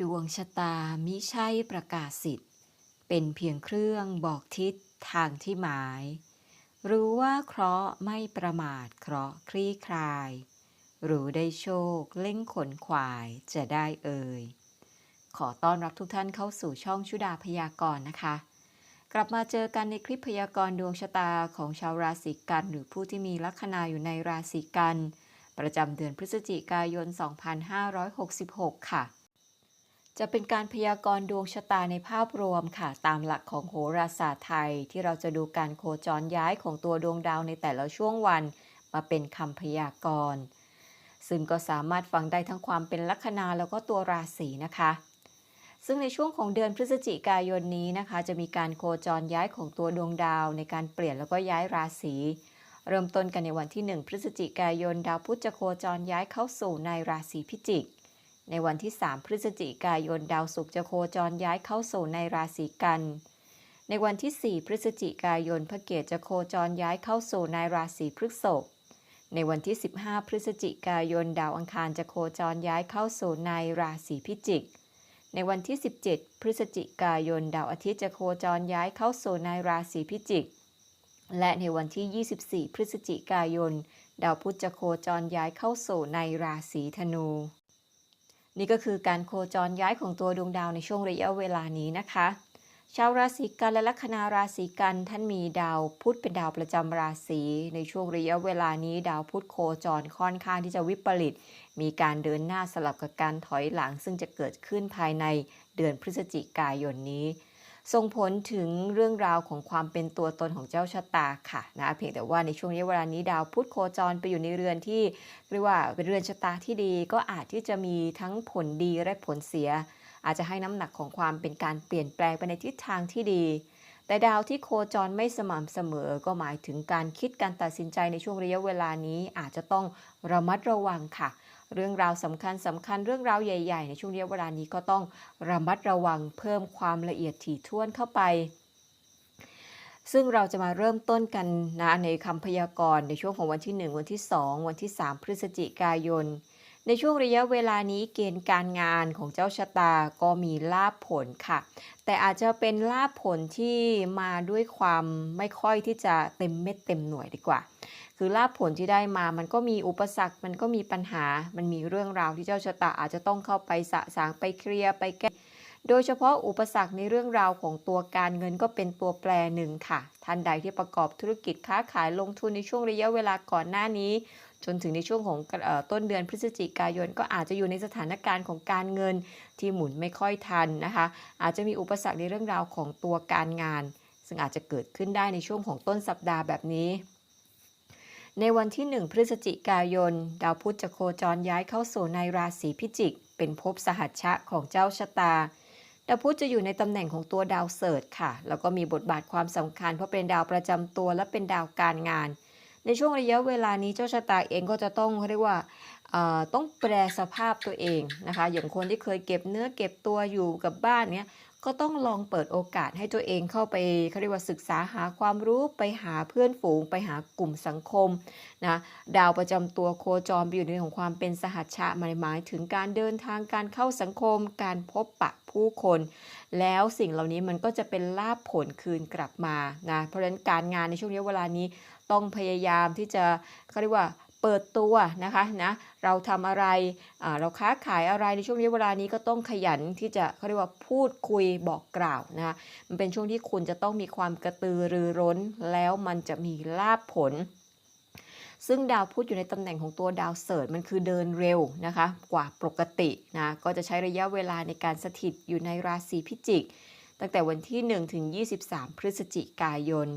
ดวงชะตามิใช่ประกาศสิทธิ์ เป็นเพียงเครื่องบอกทิศทางที่หมาย รู้ว่าเคราะห์ไม่ประมาทเคราะห์คลี่คลาย รู้ได้โชคเล่งขนขวายจะได้เอ่ย ขอต้อนรับทุกท่านเข้าสู่ช่องชุดาพยากรณ์นะคะ กลับมาเจอกันในคลิปพยากรณ์ดวงชะตาของชาวราศีกันหรือผู้ที่มีลัคนาอยู่ในราศีกัน ประจำเดือนพฤศจิกายน 2566 ค่ะ จะเป็นการพยากรณ์ดวงชะตาในภาพรวมค่ะ ตามหลักของโหราศาสตร์ไทย ที่เราจะดูการโคจรย้ายของตัวดวงดาวในแต่ละช่วงวัน มาเป็นคำพยากรณ์ซึ่งก็สามารถฟังได้ทั้งความเป็นลัคนาแล้วก็ตัวราศีนะคะ ซึ่งในช่วงของเดือนพฤศจิกายนนี้นะคะ จะมีการโคจรย้ายของตัวดวงดาว ในการเปลี่ยนแล้วก็ย้ายราศีเริ่มต้นกันในวันที่ 1 พฤศจิกายน ดาวพุธจะโคจรย้ายเข้าสู่ในราศีพิจิก ในวันที่ 3 พฤศจิกายนดาวศุกร์จะโคจรย้ายเข้าสู่ในราศีกัน ในวันที่ 4 พฤศจิกายนพระเกตจะโคจรย้ายเข้าสู่ในราศีพฤษภ ในวันที่ 15 พฤศจิกายนดาวอังคารจะโคจรย้ายเข้าสู่ในราศีพิจิก ในวันที่ 17 พฤศจิกายนดาวอาทิตย์จะโคจรย้ายเข้าสู่ในราศีพิจิก และในวันที่ 24 พฤศจิกายน ดาวพุธจะโคจรย้ายเข้าสู่ในราศีธนู นี่ก็คือการโคจรย้ายของตัวดวงดาวในช่วงระยะเวลานี้นะคะ ชาวราศีกันและลัคนาราศีกันท่านมีดาวพุธเป็นดาวประจำราศีในช่วงระยะเวลานี้ ดาวพุธโคจรค่อนข้างที่จะวิปริต มีการเดินหน้าสลับกับการถอยหลัง ซึ่งจะเกิดขึ้นภายในเดือนพฤศจิกายนนี้ ส่งผลถึงเรื่องราวของความเป็นตัวตนของเจ้าชะตาค่ะนะเพียงแต่ว่าในช่วงระยะเวลานี้ดาวพุธโคจรไปอยู่ในเรือนที่เรียกว่าเป็นเรือนชะตาที่ดี ก็อาจที่จะมีทั้งผลดีและผลเสีย อาจจะให้น้ำหนักของความเป็นการเปลี่ยนแปลงไปในทิศทางที่ดี แต่ดาวที่โคจรไม่สม่ำเสมอ ก็หมายถึงการคิดการตัดสินใจในช่วงระยะเวลานี้อาจจะต้องระมัดระวังค่ะเเรื่องราวสำคัญสำคัญเรื่องราวใหญ่ ๆ ในช่วงระยะเวลานี้ก็ต้องระมัดระวังเพิ่มความละเอียดถี่ถ้วนเข้าไป ซึ่งเราจะมาเริ่มต้นกันนะในคำพยากรณ์ในช่วงของวันที่ 1 วันที่ 2 วันที่ 3 พฤศจิกายนในช่วงระยะเวลานี้เกณฑ์การงานของเจ้าชะตาก็มีลาภผลค่ะ แต่อาจจะเป็นลาภผลที่มาด้วยความไม่ค่อยที่จะเต็มเม็ดเต็มหน่วยดีกว่า คือลาภผลที่ได้มามันก็มีอุปสรรค มันก็มีปัญหา มันมีเรื่องราวที่เจ้าชะตาอาจจะต้องเข้าไปสะสางไปเคลียร์ไปแก้ โดยเฉพาะอุปสรรคในเรื่องราวของตัวการเงินก็เป็นตัวแปรหนึ่งค่ะ ท่านใดที่ประกอบธุรกิจค้าขายลงทุนในช่วงระยะเวลาก่อนหน้านี้ จนถึงในช่วงของต้นเดือนพฤศจิกายน ก็อาจจะอยู่ในสถานการณ์ของการเงินที่หมุนไม่ค่อยทันนะคะ อาจจะมีอุปสรรคในเรื่องราวของตัวการงาน ซึ่งอาจจะเกิดขึ้นได้ในช่วงของต้นสัปดาห์แบบนี้ ในวันที่ 1 พฤศจิกายน ดาวพุธจะโคจรย้ายเข้าสู่ในราศีพิจิก เป็นภพสหัชชะของเจ้าชะตา ดาวพุธจะอยู่ในตำแหน่งของตัวดาวเสิร์ชค่ะ แล้วก็มีบทบาทความสำคัญเพราะเป็นดาวประจำตัวและเป็นดาวการงาน ในช่วงระยะเวลานี้เจ้าชะตาเองก็จะต้องเขาเรียกว่าต้องแปลสภาพตัวเองนะคะ อย่างคนที่เคยเก็บเนื้อเก็บตัวอยู่กับบ้านเนี้ย ก็ต้องลองเปิดโอกาสให้ตัวเองเข้าไปเขาเรียกว่าศึกษาหาความรู้ไปหาเพื่อนฝูง ไปหากลุ่มสังคมนะดาวประจำตัวโคจรไปอยู่ในเรื่องของความเป็นสหัชชะหมายหมายถึงการเดินทางการเข้าสังคม การพบปะผู้คน แล้วสิ่งเหล่านี้มันก็จะเป็นลาภผลคืนกลับมานะเพราะฉะนั้นการงานในช่วงระยะเวลานี้ต้องพยายามที่จะเขาเรียกว่าเปิดตัวนะคะนะ เราทำอะไรเราค้าขายอะไรในช่วงระยะเวลานี้ก็ต้องขยันที่จะเขาเรียกว่าพูดคุยบอกกล่าวนะคะมันเป็นช่วงที่คุณจะต้องมีความกระตือรือร้น แล้วมันจะมีลาภผลซึ่งดาวพุธอยู่ในตำแหน่งของตัวดาวเสิร์ชมันคือเดินเร็วนะคะ กว่าปกตินะก็จะใช้ระยะเวลาในการสถิตอยู่ในราศีพิจิก ตั้งแต่วันที่ 1 ถึง 23 พฤศจิกายน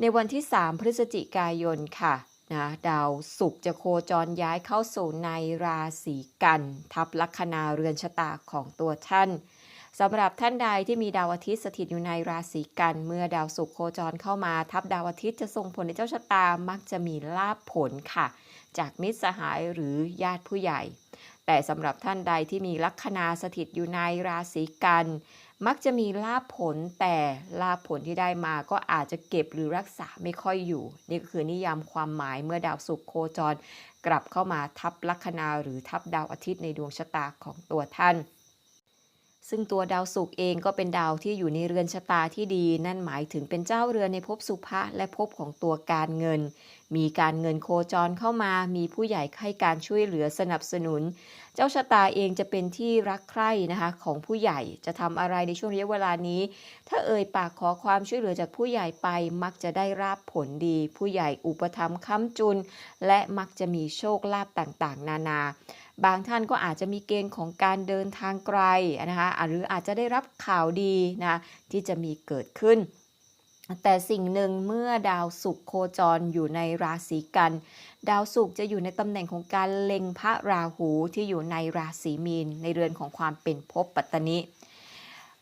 ในวันที่ 3 พฤศจิกายนค่ะ นะดาวศุกร์จะโคจรย้ายเข้าสู่ในราศีกัน ทับลัคนาเรือนชะตาของตัวท่านสำหรับท่านใดที่มีดาวอาทิตย์สถิตอยู่ในราศีกัน เมื่อดาวศุกร์โคจรเข้ามาทับดาวอาทิตย์จะส่งผลในเจ้าชะตามักจะมีลาภผลค่ะ จากมิตรสหายหรือญาติผู้ใหญ่ แต่สำหรับท่านใดที่มีลัคนาสถิตอยู่ในราศีกัน มักจะมีลาภผลแต่ลาภผลที่ได้มาก็อาจจะเก็บหรือรักษาไม่ค่อยอยู่ นี่ก็คือนิยามความหมายเมื่อดาวศุกร์โคจร กลับเข้ามาทับลัคนาหรือทับดาวอาทิตย์ในดวงชะตาของตัวท่านซึ่งตัวดาวศุกร์เองก็เป็นดาวที่อยู่ในเรือนชะตาที่ดี นั่นหมายถึงเป็นเจ้าเรือนในภพสุภะและภพของตัวการเงิน มีการเงินโคจรเข้ามา มีผู้ใหญ่ให้การช่วยเหลือสนับสนุน เจ้าชะตาเองจะเป็นที่รักใคร่นะคะของผู้ใหญ่ จะทำอะไรในช่วงระยะเวลานี้ ถ้าเอ่ยปากขอความช่วยเหลือจากผู้ใหญ่ไป มักจะได้รับผลดี ผู้ใหญ่อุปถัมภ์ค้ำจุน และมักจะมีโชคลาภต่างๆ นานาบางท่านก็อาจจะมีเกณฑ์ของการเดินทางไกลนะคะหรืออาจจะได้รับข่าวดีนะที่จะมีเกิดขึ้น แต่สิ่งหนึ่งเมื่อดาวศุกร์โคจรอยู่ในราศีกัน ดาวศุกร์จะอยู่ในตำแหน่งของการเล็งพระราหูที่อยู่ในราศีมีน ในเรือนของความเป็นภพปัตตนิ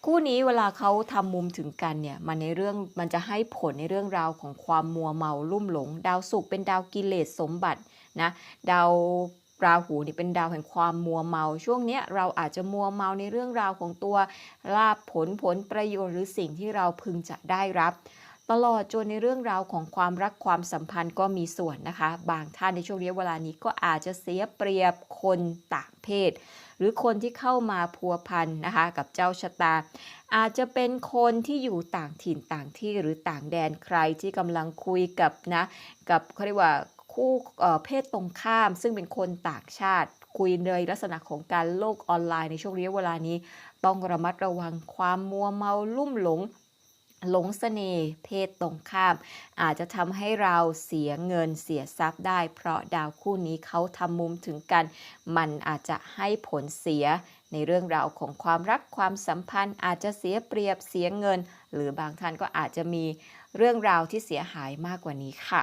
คู่นี้เวลาเขาทำมุมถึงกันเนี่ยมันในเรื่องมันจะให้ผลในเรื่องราวของความมัวเมาลุ่มหลง ดาวศุกร์เป็นดาวกิเลสสมบัตินะดาว ราหูนี่เป็นดาวแห่งความมัวเมา ช่วงนี้เราอาจจะมัวเมาในเรื่องราวของตัวลาภผลผลประโยชน์หรือสิ่งที่เราพึงจะได้รับตลอดจนในเรื่องราวของความรักความสัมพันธ์ก็มีส่วนนะคะ บางท่านในช่วงระยะเวลานี้ก็อาจจะเสียเปรียบคนต่างเพศ หรือคนที่เข้ามาพัวพันนะคะกับเจ้าชะตา อาจจะเป็นคนที่อยู่ต่างถิ่นต่างที่หรือต่างแดนใครที่กำลังคุยกับนะกับเขาเรียกว่า คู่เพศตรงข้าม ซึ่งเป็นคนต่างชาติ คุยในลักษณะของการโลกออนไลน์ในช่วงระยะเวลานี้ ต้องระมัดระวังความมัวเมาลุ่มหลงหลงเสน่ห์เพศตรงข้าม อาจจะทำให้เราเสียเงินเสียทรัพย์ได้ เพราะดาวคู่นี้เขาทำมุมถึงกัน มันอาจจะให้ผลเสียในเรื่องราวของความรักความสัมพันธ์ อาจจะเสียเปรียบเสียเงิน หรือบางท่านก็อาจจะมีเรื่องราวที่เสียหายมากกว่านี้ค่ะ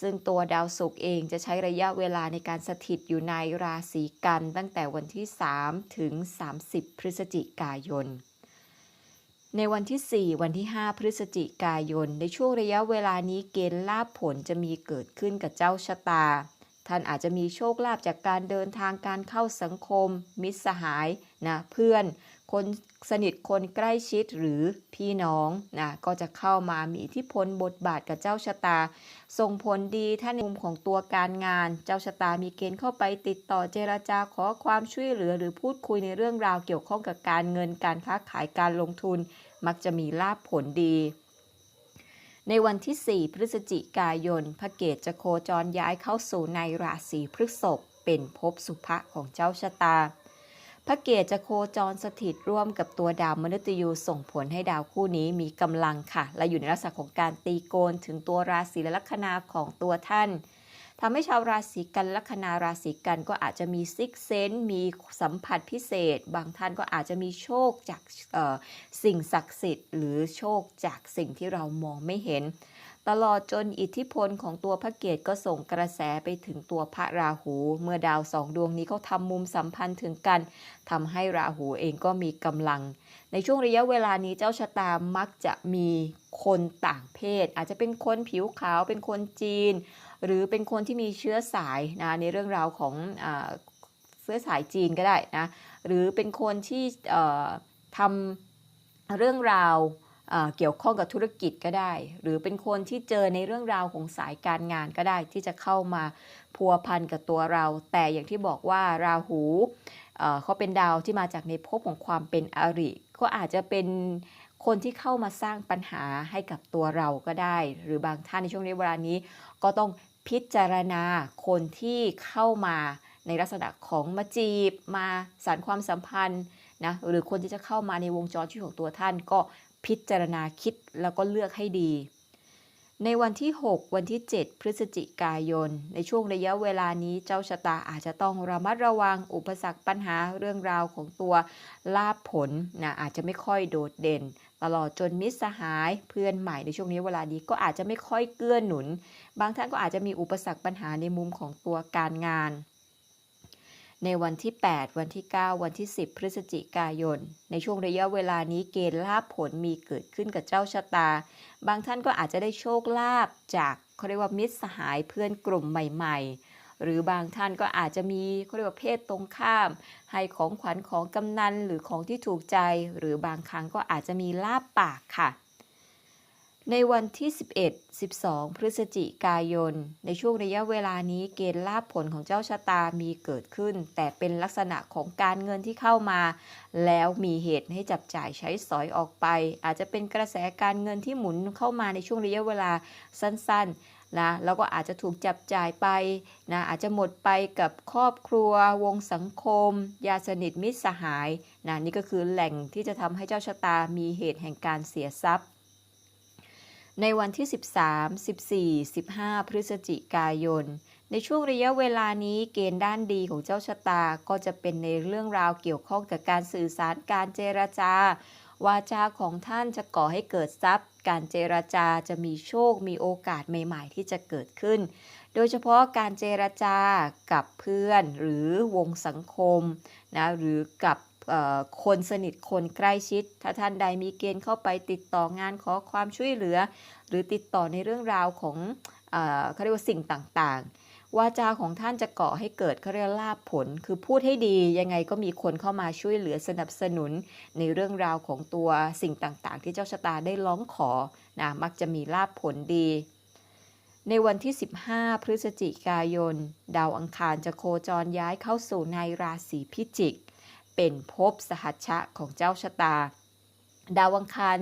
ซึ่งตัวดาวศุกร์เองจะใช้ระยะเวลาในการสถิตอยู่ในราศีกันตั้งแต่วันที่ 3 ถึง 30 พฤศจิกายน ในวันที่ 4 วันที่ 5 พฤศจิกายน ในช่วงระยะเวลานี้เกณฑ์ลาภผลจะมีเกิดขึ้นกับเจ้าชะตา ท่านอาจจะมีโชคลาภจากการเดินทางการเข้าสังคม มิตรสหายนะเพื่อน คนสนิทคนใกล้ชิดหรือพี่น้องนะก็จะเข้ามามีอิทธิพลบทบาทกับเจ้าชะตา ส่งผลดีถ้าในมุมของตัวการงาน เจ้าชะตามีเกณฑ์เข้าไปติดต่อเจรจาขอความช่วยเหลือ หรือพูดคุยในเรื่องราวเกี่ยวข้องกับการเงินการค้าขายการลงทุน มักจะมีลาภผลดีในวันที่ 4 พฤศจิกายน พระเกตจะโคจรย้ายเข้าสู่ในราศีพฤษภเป็นภพสุภะของเจ้าชะตา พระเกตจะโคจรสถิตร่วมกับตัวดาวมฤตยูส่งผลให้ดาวคู่นี้มีกำลังค่ะ และอยู่ในลักษณะของการตีโกนถึงตัวราศีและลัคนาของตัวท่านทำให้ชาวราศีกันลัคนาราศีกันก็อาจจะมีซิกเซนมีสัมผัสพิเศษ บางท่านก็อาจจะมีโชคจากสิ่งศักดิ์สิทธิ์ หรือโชคจากสิ่งที่เรามองไม่เห็น ตลอดจนอิทธิพลของตัวพระเกตก็ส่งกระแสไปถึงตัวพระราหู เมื่อดาวสองดวงนี้เขาทำมุมสัมพันธ์ถึงกันทำให้ราหูเองก็มีกำลัง ในช่วงระยะเวลานี้เจ้าชะตามักจะมีคนต่างเพศ อาจจะเป็นคนผิวขาวเป็นคนจีน หรือเป็นคนที่มีเชื้อสายนะในเรื่องราวของอเชื้อสายจีนก็ได้นะหรือเป็นคนที่เอ่อทำเรื่องราว เกี่ยวข้องกับธุรกิจก็ได้ หรือเป็นคนที่เจอในเรื่องราวของสายการงานก็ได้ ที่จะเข้ามาพัวพันกับตัวเรา แต่อย่างที่บอกว่าราหูเอ่อเขาเป็นดาวที่มาจากในภพของความเป็นอริ ก็อาจจะเป็นคนที่เข้ามาสร้างปัญหาให้กับตัวเราก็ได้ หรือบางท่านในช่วงเวลานี้ ก็ต้องพิจารณาคนที่เข้ามาในลักษณะของมาจีบมาสานความสัมพันธ์นะหรือคนที่จะเข้ามาในวงจรชีวิตของตัวท่านก็ พิจารณาคิดแล้วก็เลือกให้ดี ในวันที่ 6 วันที่ 7 พฤศจิกายน ในช่วงระยะเวลานี้เจ้าชะตาอาจจะต้องระมัดระวังอุปสรรคปัญหาเรื่องราวของตัวลาภผลนะอาจจะไม่ค่อยโดดเด่น ตลอดจนมิตรสหายเพื่อนใหม่ในช่วงนี้เวลานี้ก็อาจจะไม่ค่อยเกื้อหนุน บางท่านก็อาจจะมีอุปสรรคปัญหาในมุมของตัวการงาน ในวันที่ 8 วันที่ 9 วันที่ 10 พฤศจิกายน ในช่วงระยะเวลานี้เกณฑ์ลาภผลมีเกิดขึ้นกับเจ้าชะตา บางท่านก็อาจจะได้โชคลาภจากเขาเรียกว่ามิตรสหายเพื่อนกลุ่มใหม่ ๆ หรือบางท่านก็อาจจะมีเขาเรียกว่าเพศตรงข้าม ให้ของขวัญของกำนันหรือของที่ถูกใจ หรือบางครั้งก็อาจจะมีลาบปากค่ะ ในวันที่ 11 12 พฤศจิกายน ในช่วงระยะเวลานี้เกณฑ์ลาภผลของเจ้าชะตามีเกิดขึ้น แต่เป็นลักษณะของการเงินที่เข้ามา แล้วมีเหตุให้จับจ่ายใช้สอยออกไป อาจจะเป็นกระแสการเงินที่หมุนเข้ามาในช่วงระยะเวลาสั้นๆนะแล้วก็อาจจะถูกจับจ่ายไปนะอาจจะหมดไปกับครอบครัว วงสังคม ยาสนิทมิตรสหายนะนี่ก็คือแหล่งที่จะทำให้เจ้าชะตามีเหตุแห่งการเสียทรัพย์ ในวันที่ 13 14 15 พฤศจิกายน ในช่วงระยะเวลานี้เกณฑ์ด้านดีของเจ้าชะตาก็จะเป็นในเรื่องราวเกี่ยวข้องกับการสื่อสารการเจรจาวาจาของท่านจะก่อให้เกิดทรัพย์ การเจรจาจะมีโชค มีโอกาสใหม่ ๆ ที่จะเกิดขึ้น โดยเฉพาะการเจรจากับเพื่อนหรือวงสังคมนะหรือกับ คนสนิทคนใกล้ชิด ถ้าท่านใดมีเกณฑ์เข้าไปติดต่องานขอความช่วยเหลือ หรือติดต่อในเรื่องราวของเอเขาเรียกว่าสิ่งต่างๆ วาจาของท่านจะก่อให้เกิดเขาเรียกลาภผล คือพูดให้ดียังไงก็มีคนเข้ามาช่วยเหลือสนับสนุน ในเรื่องราวของตัวสิ่งต่างๆ ที่เจ้าชะตาได้ร้องขอนะมักจะมีลาภผลดี ในวันที่ 15 พฤศจิกายน ดาวอังคารจะโคจรย้ายเข้าสู่ในราศีพิจิก เป็นภพสหัชชะของเจ้าชะตา ดาวังคาร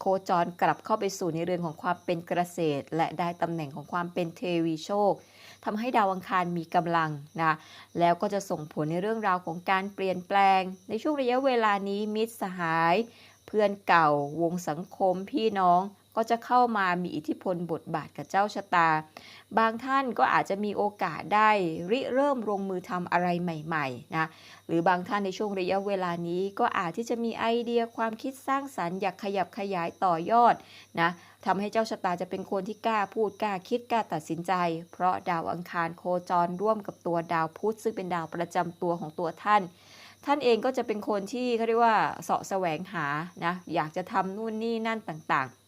โคจรกลับเข้าไปสู่ในเรือนของความเป็นเกษตร และได้ตำแหน่งของความเป็นเทวีโชคทำให้ดาวอังคารมีกำลังนะแล้วก็จะส่งผลในเรื่องราวของการเปลี่ยนแปลง ในช่วงระยะเวลานี้มิตรสหาย เพื่อนเก่าวงสังคมพี่น้อง ก็จะเข้ามามีอิทธิพลบทบาทกับเจ้าชะตา บางท่านก็อาจจะมีโอกาสได้ริเริ่มลงมือทำอะไรใหม่ๆนะหรือบางท่านในช่วงระยะเวลานี้ก็อาจที่จะมีไอเดียความคิดสร้างสรรค์อยากขยับขยายต่อยอดนะทำให้เจ้าชะตาจะเป็นคนที่กล้าพูดกล้าคิดกล้าตัดสินใจ เพราะดาวอังคารโคจรร่วมกับตัวดาวพุธซึ่งเป็นดาวประจำตัวของตัวท่านท่านเองก็จะเป็นคนที่เขาเรียกว่าเสาะแสวงหานะอยากจะทำนู่นนี่นั่นต่างๆ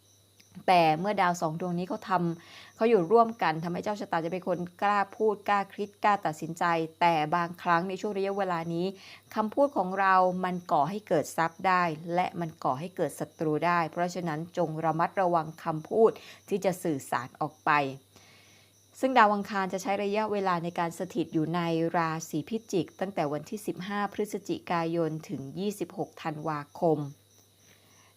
แต่เมื่อดาวสองดวงนี้เขาทำเขาอยู่ร่วมกันทำให้เจ้าชะตาจะเป็นคนกล้าพูดกล้าคิดกล้าตัดสินใจ แต่บางครั้งในช่วงระยะเวลานี้คำพูดของเรามันก่อให้เกิดทรัพย์ได้ และมันก่อให้เกิดศัตรูได้ เพราะฉะนั้นจงระมัดระวังคำพูดที่จะสื่อสารออกไป ซึ่งดาวอังคารจะใช้ระยะเวลาในการสถิตอยู่ในราศีพิจิก ตั้งแต่วันที่ 15 พฤศจิกายนถึง 26 ธันวาคม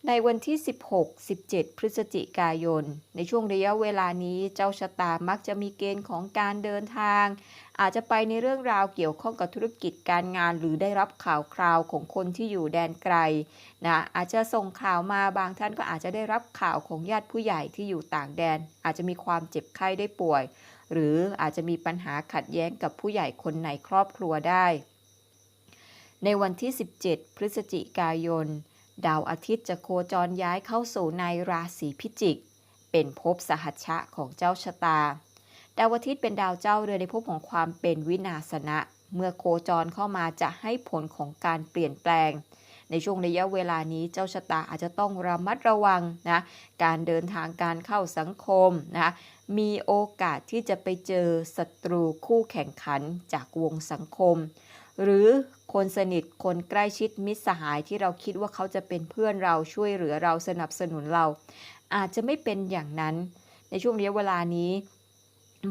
ในวันที่ 16 17 พฤศจิกายน ในช่วงระยะเวลานี้เจ้าชะตามักจะมีเกณฑ์ของการเดินทาง อาจจะไปในเรื่องราวเกี่ยวข้องกับธุรกิจการงาน หรือได้รับข่าวคราวของคนที่อยู่แดนไกลนะอาจจะส่งข่าวมาบางท่านก็อาจจะได้รับข่าวของญาติผู้ใหญ่ที่อยู่ต่างแดน อาจจะมีความเจ็บไข้ได้ป่วย หรืออาจจะมีปัญหาขัดแย้งกับผู้ใหญ่คนในครอบครัวได้ ในวันที่ 17 พฤศจิกายน ดาวอาทิตย์จะโคจรย้ายเข้าสู่ในราศีพิจิก เป็นภพสหัชชะของเจ้าชะตา ดาวอาทิตย์เป็นดาวเจ้าเรือในภพของความเป็นวินาศนะ เมื่อโคจรเข้ามาจะให้ผลของการเปลี่ยนแปลง ในช่วงระยะเวลานี้เจ้าชะตาอาจจะต้องระมัดระวังนะ การเดินทางการเข้าสังคมนะ มีโอกาสที่จะไปเจอศัตรูคู่แข่งขันจากวงสังคม หรือคนสนิทคนใกล้ชิดมิตรสหายที่เราคิดว่าเขาจะเป็นเพื่อนเราช่วยเหลือเราสนับสนุนเรา อาจจะไม่เป็นอย่างนั้น ในช่วงระยะเวลานี้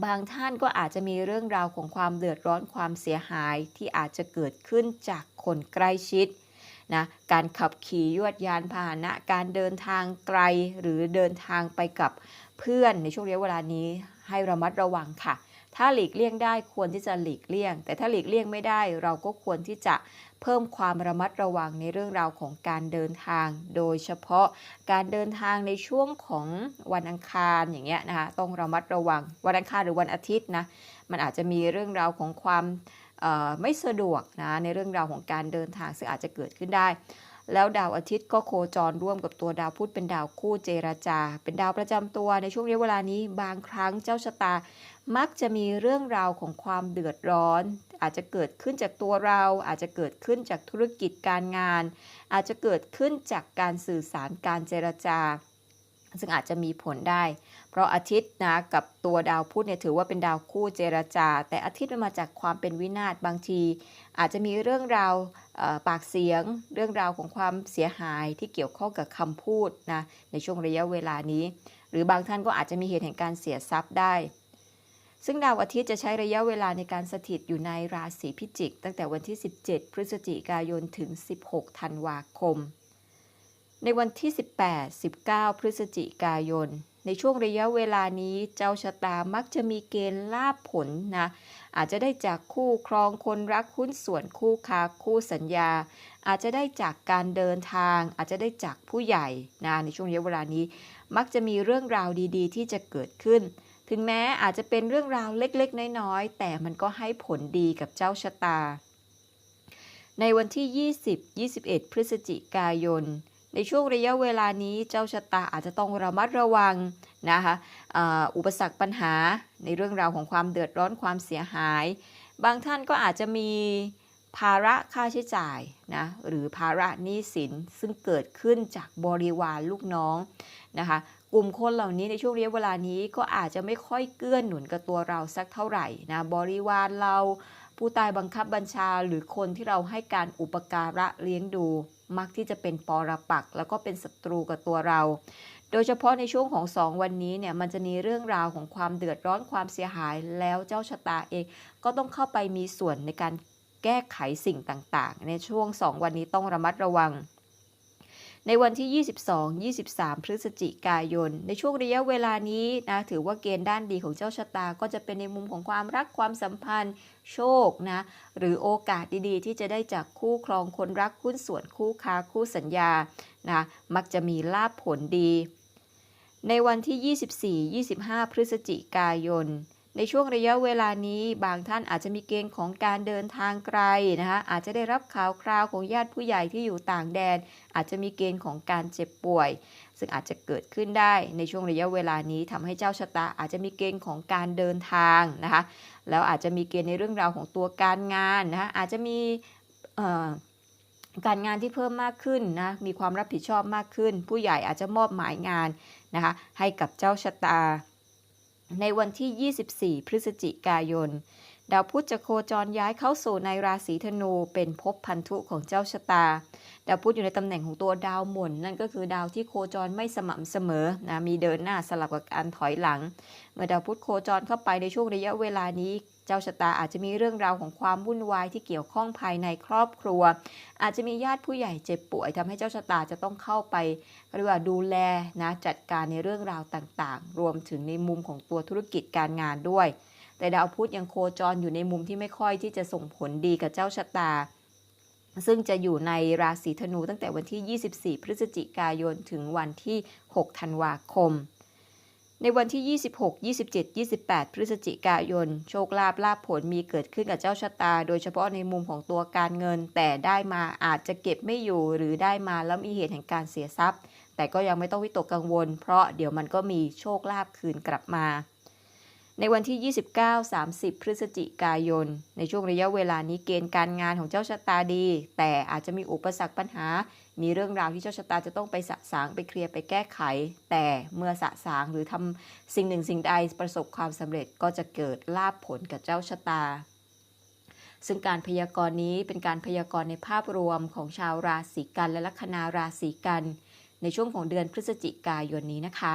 บางท่านก็อาจจะมีเรื่องราวของความเดือดร้อนความเสียหายที่อาจจะเกิดขึ้นจากคนใกล้ชิดนะการขับขี่ยวดยานพาหนะ การเดินทางไกลหรือเดินทางไปกับเพื่อนในช่วงระยะเวลานี้ให้ระมัดระวังค่ะ ถ้าหลีกเลี่ยงได้ควรที่จะหลีกเลี่ยง แต่ถ้าหลีกเลี่ยงไม่ได้เราก็ควรที่จะเพิ่มความระมัดระวังในเรื่องราวของการเดินทาง โดยเฉพาะการเดินทางในช่วงของวันอังคารอย่างเงี้ยนะคะต้องระมัดระวัง วันอังคารหรือวันอาทิตย์นะมันอาจจะมีเรื่องราวของความไม่สะดวกนะในเรื่องราวของการเดินทางซึ่งอาจจะเกิดขึ้นได้ แล้วดาวอาทิตย์ก็โคจรร่วมกับตัวดาวพุธเป็นดาวคู่เจรจา เป็นดาวประจำตัวในช่วงระยะเวลานี้บางครั้งเจ้าชะตา มักจะมีเรื่องราวของความเดือดร้อน อาจจะเกิดขึ้นจากตัวเรา อาจจะเกิดขึ้นจากธุรกิจการงาน อาจจะเกิดขึ้นจากการสื่อสารการเจรจา ซึ่งอาจจะมีผลได้ เพราะอาทิตย์นะกับตัวดาวพุธเนี่ยถือว่าเป็นดาวคู่เจรจา แต่อาทิตย์มันมาจากความเป็นวินาศบางที อาจจะมีเรื่องราวปากเสียง เรื่องราวของความเสียหายที่เกี่ยวข้องกับคำพูดนะในช่วงระยะเวลานี้ หรือบางท่านก็อาจจะมีเหตุแห่งการเสียทรัพย์ได้ ซึ่งดาวอาทิตย์จะใช้ระยะเวลาในการสถิตอยู่ในราศีพิจิก ตั้งแต่วันที่ 17 พฤศจิกายนถึง 16 ธันวาคม ในวันที่ 18 19 พฤศจิกายน ในช่วงระยะเวลานี้เจ้าชะตามักจะมีเกณฑ์ลาบผลนะ อาจจะได้จากคู่ครองคนรักหุ้นส่วนคู่ค้าคู่สัญญา อาจจะได้จากการเดินทาง อาจจะได้จากผู้ใหญ่นะในช่วงระยะเวลานี้ มักจะมีเรื่องราวดี ๆ ที่จะเกิดขึ้น ถึงแม้อาจจะเป็นเรื่องราวเล็กๆ น้อยๆ แต่มันก็ให้ผลดีกับเจ้าชะตา ในวันที่ 20 21 พฤศจิกายน ในช่วงระยะเวลานี้เจ้าชะตาอาจจะต้องระมัดระวังนะคะอ,อุปสรรคปัญหาในเรื่องราวของความเดือดร้อนความเสียหาย บางท่านก็อาจจะมีภาระค่าใช้จ่ายนะหรือภาระหนี้สินซึ่งเกิดขึ้นจากบริวารลูกน้องนะคะ กลุ่มคนเหล่านี้ในช่วงระยะเวลานี้ก็อาจจะไม่ค่อยเกื้อหนุนกับตัวเราสักเท่าไหร่นะบริวารเราผู้ตายบังคับบัญชาหรือคนที่เราให้การอุปการะเลี้ยงดู มักที่จะเป็นปรปักแล้วก็เป็นศัตรูกับตัวเรา โดยเฉพาะในช่วงของ 2 วันนี้เนี่ยมันจะมีเรื่องราวของความเดือดร้อนความเสียหายแล้วเจ้าชะตาเองก็ต้องเข้าไปมีส่วนในการแก้ไขสิ่งต่างๆ ในช่วง 2 วันนี้ต้องระมัดระวัง ในวันที่ 22 23 พฤศจิกายน ในช่วงระยะเวลานี้นะถือว่าเกณฑ์ด้านดีของเจ้าชะตา ก็จะเป็นในมุมของความรักความสัมพันธ์ โชคนะหรือโอกาสดีๆ ที่จะได้จากคู่ครองคนรักหุ้นส่วนคู่ค้าคู่สัญญานะมักจะมีลาภผลดี ในวันที่ 24 25 พฤศจิกายน ในช่วงระยะเวลานี้บางท่านอาจจะมีเกณฑ์ของการเดินทางไกลนะคะอาจจะได้รับข่าวคราวของญาติผู้ใหญ่ที่อยู่ต่างแดน อาจจะมีเกณฑ์ของการเจ็บป่วย ซึ่งอาจจะเกิดขึ้นได้ในช่วงระยะเวลานี้ทำให้เจ้าชะตาอาจจะมีเกณฑ์ของการเดินทางนะคะแล้วอาจจะมีเกณฑ์ในเรื่องราวของตัวการงานนะคะอาจจะมีการงานที่เพิ่มมากขึ้นนะมีความรับผิดชอบมากขึ้น ผู้ใหญ่อาจจะมอบหมายงานนะคะให้กับเจ้าชะตา ในวันที่ 24 พฤศจิกายน ดาวพุธจะโคจรย้ายเข้าสู่ในราศีธนู เป็นภพพันธุของเจ้าชะตา ดาวพุธอยู่ในตำแหน่งของตัวดาวหมุน นั่นก็คือดาวที่โคจรไม่สม่ำเสมอนะมีเดินหน้าสลับกับการถอยหลัง เมื่อดาวพุธโคจรเข้าไปในช่วงระยะเวลานี้ เจ้าชะตาอาจจะมีเรื่องราวของความวุ่นวายที่เกี่ยวข้องภายในครอบครัว อาจจะมีญาติผู้ใหญ่เจ็บป่วยทำให้เจ้าชะตาจะต้องเข้าไปเรียกว่าดูแลนะจัดการในเรื่องราวต่างๆ รวมถึงในมุมของตัวธุรกิจการงานด้วย แต่ดาวพุธยังโคจรอยู่ในมุมที่ไม่ค่อยที่จะส่งผลดีกับเจ้าชะตา ซึ่งจะอยู่ในราศีธนูตั้งแต่วันที่ 24 พฤศจิกายนถึงวันที่ 6 ธันวาคมในวันที่ 26 27 28 พฤศจิกายน โชคลาภลาภผลมีเกิดขึ้นกับเจ้าชะตา โดยเฉพาะในมุมของตัวการเงิน แต่ได้มาอาจจะเก็บไม่อยู่หรือได้มาแล้วมีเหตุแห่งการเสียทรัพย์ แต่ก็ยังไม่ต้องวิตกกังวล เพราะเดี๋ยวมันก็มีโชคลาภคืนกลับมา ในวันที่ 29-30 พฤศจิกายน ในช่วงระยะเวลานี้เกณฑ์การงานของเจ้าชะตาดี แต่อาจจะมีอุปสรรคปัญหา มีเรื่องราวที่เจ้าชะตาจะต้องไปสะสางไปเคลียร์ไปแก้ไข แต่เมื่อสะสางหรือทำสิ่งหนึ่งสิ่งใดประสบความสำเร็จก็จะเกิดลาภผลกับเจ้าชะตา ซึ่งการพยากรณ์นี้เป็นการพยากรณ์ในภาพรวมของชาวราศีกันและลัคนาราศีกัน ในช่วงของเดือนพฤศจิกายนนี้นะคะ